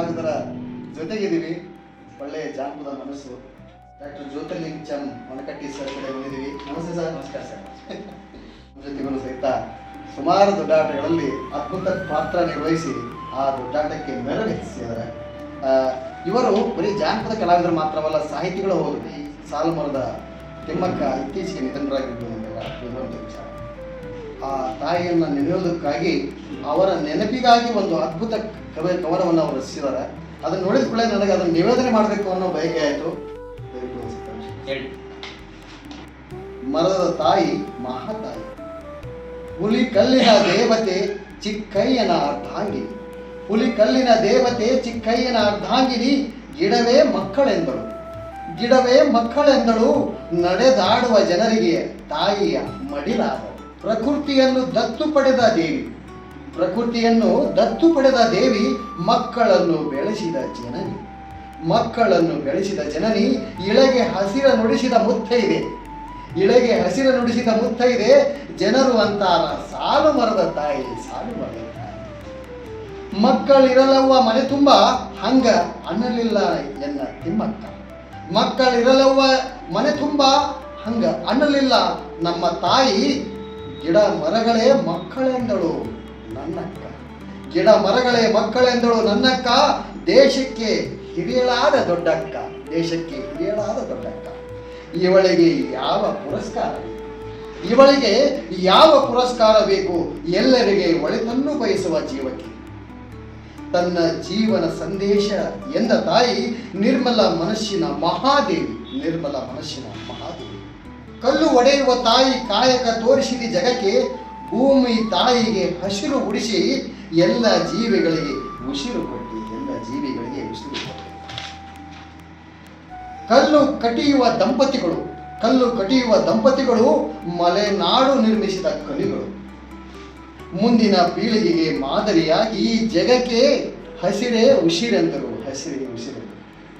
ಕಲಾವಿದರ ಜೊತೆಗಿದ್ದೀವಿ. ಒಳ್ಳೆಯ ಜಾನಪದ ಮನಸ್ಸು. ಡಾಕ್ಟರ್ ಜ್ಯೋತಿರ್ಲಿಂಗ್ ಚಂದ್ ಮನಕಟ್ಟಿ ಸರ್ ಕಡೆ ಬಂದಿದ್ದೀವಿ. ನಮಸ್ತೆ ಸರ್. ನಮಸ್ಕಾರ ಸರ್. ನಮ್ಮ ಜೊತೆಗೂ ಸಹಿತ ಸುಮಾರು ದೊಡ್ಡಾಟಗಳಲ್ಲಿ ಅದ್ಭುತ ಪಾತ್ರ ನಿರ್ವಹಿಸಿ ಆ ದೊಡ್ಡಾಟಕ್ಕೆ ಮೆರವೇರಿಸಿದ್ದಾರೆ ಇವರು ಬರೀ ಜಾನಪದ ಕಲಾವಿದರು ಮಾತ್ರವಲ್ಲ ಸಾಹಿತಿಗಳು ಹೋಗಿ ಸಾಲುಮರದ ತಿಮ್ಮಕ್ಕ ಇತ್ತೀಚೆಗೆ ನಿಧನರಾಗಿದ್ದು ವಿಚಾರ. ಆ ತಾಯಿಯನ್ನು ನೆನೆಯೋದಕ್ಕಾಗಿ ಅವರ ನೆನಪಿಗಾಗಿ ಒಂದು ಅದ್ಭುತ ಕವಿ ಕವನವನ್ನು ಅವರು ರಚಿಸಿದ್ದಾರೆ ಅದನ್ನು ನೋಡಿದ ಕೂಡಲೇ ನನಗೆ ಅದನ್ನು ನಿವೇದನೆ ಮಾಡಬೇಕು ಅನ್ನೋ ಬಯಕೆ ಆಯಿತು. ಮರದ ತಾಯಿ ಮಹಾತಾಯಿ. ಹುಲಿ ಕಲ್ಲಿನ ದೇವತೆ ಚಿಕ್ಕಯ್ಯನ ಅರ್ಧಾಂಗಿನಿ. ಹುಲಿ ಕಲ್ಲಿನ ದೇವತೆ ಚಿಕ್ಕಯ್ಯನ ಅರ್ಧಾಂಗಿನಿ. ಗಿಡವೇ ಮಕ್ಕಳೆಂದಳು. ಗಿಡವೇ ಮಕ್ಕಳೆಂದಳು. ನಡೆದಾಡುವ ಜನರಿಗೆ ತಾಯಿಯ ಮಡಿಲಾದಳು ಪ್ರಕೃತಿಯನ್ನು ದತ್ತು ಪಡೆದ ದೇವಿ. ಪ್ರಕೃತಿಯನ್ನು ದತ್ತು ಪಡೆದ ದೇವಿ ಮಕ್ಕಳನ್ನು ಬೆಳೆಸಿದ ಜನನಿ. ಮಕ್ಕಳನ್ನು ಬೆಳೆಸಿದ ಜನನಿ ಇಳೆಗೆ ಹಸಿರ ನುಡಿಸಿದ ಮುತ್ತೈದೆ. ಇಳೆಗೆ ಹಸಿರ ನುಡಿಸಿದ ಮುತ್ತೈದೆ ಜನರು ಅಂತಾರ ಸಾಲು ಮರದ ತಾಯಿ, ಸಾಲು ಮರದ ಮಕ್ಕಳಿರಲವ್ವ ಮನೆ ತುಂಬ, ಹಂಗ ಅನ್ನಲಿಲ್ಲ ಎನ್ನ ತಿಮ್ಮಕ್ಕ. ಮಕ್ಕಳಿರಲವ್ವ ಮನೆ ತುಂಬ, ಹಂಗ ಅನ್ನಲಿಲ್ಲ ನಮ್ಮ ತಾಯಿ ಗಿಡ ಮರಗಳೇ ಮಕ್ಕಳೆಂದಳು ನನ್ನಕ್ಕ. ಗಿಡ ಮರಗಳೇ ಮಕ್ಕಳೆಂದಳು ನನ್ನಕ್ಕ. ದೇಶಕ್ಕೆ ಹಿರಿಯಳಾದ ದೊಡ್ಡಕ್ಕ. ದೇಶಕ್ಕೆ ಹಿರಿಯಳಾದ ದೊಡ್ಡಕ್ಕ. ಇವಳಿಗೆ ಯಾವ ಪುರಸ್ಕಾರ ಇವಳಿಗೆ ಯಾವ ಪುರಸ್ಕಾರ ಬೇಕು? ಎಲ್ಲರಿಗೆ ಒಳಿತನ್ನು ಬಯಸುವ ಜೀವಕ್ಕೆ. ತನ್ನ ಜೀವನ ಸಂದೇಶ ಎಂದ ತಾಯಿ ನಿರ್ಮಲ ಮನಸ್ಸಿನ ಮಹಾದೇವಿ. ನಿರ್ಮಲ ಮನಸ್ಸಿನ ಮಹಾದೇವಿ. ಕಲ್ಲು ಒಡೆಯುವ ತಾಯಿ ಕಾಯಕ ತೋರಿಸಿದ ಜಗಕ್ಕೆ, ಭೂಮಿ ತಾಯಿಗೆ ಹಸಿರು ಉಡಿಸಿ ಎಲ್ಲ ಜೀವಿಗಳಿಗೆ ಉಸಿರು ಕೊಟ್ಟಿ, ಎಲ್ಲ ಜೀವಿಗಳಿಗೆ ಉಸಿರು ಕೊಟ್ಟಿ. ಕಲ್ಲು ಕಟಿಯುವ ದಂಪತಿಗಳು, ಕಲ್ಲು ಕಟಿಯುವ ದಂಪತಿಗಳು ಮಲೆನಾಡು ನಿರ್ಮಿಸಿದ ಕಲಿಗಳು. ಮುಂದಿನ ಪೀಳಿಗೆಗೆ ಮಾದರಿಯಾಗಿ ಈ ಜಗಕ್ಕೆ ಹಸಿರೇ ಉಸಿರೆಂದರು, ಹಸಿರೇ ಉಸಿರು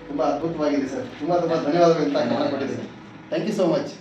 ತುಂಬ ಅದ್ಭುತವಾಗಿದೆ ಸರ್. ತುಂಬ ತುಂಬ ಧನ್ಯವಾದಗಳು ಅಂತ ಥ್ಯಾಂಕ್ ಯು ಸೋ ಮಚ್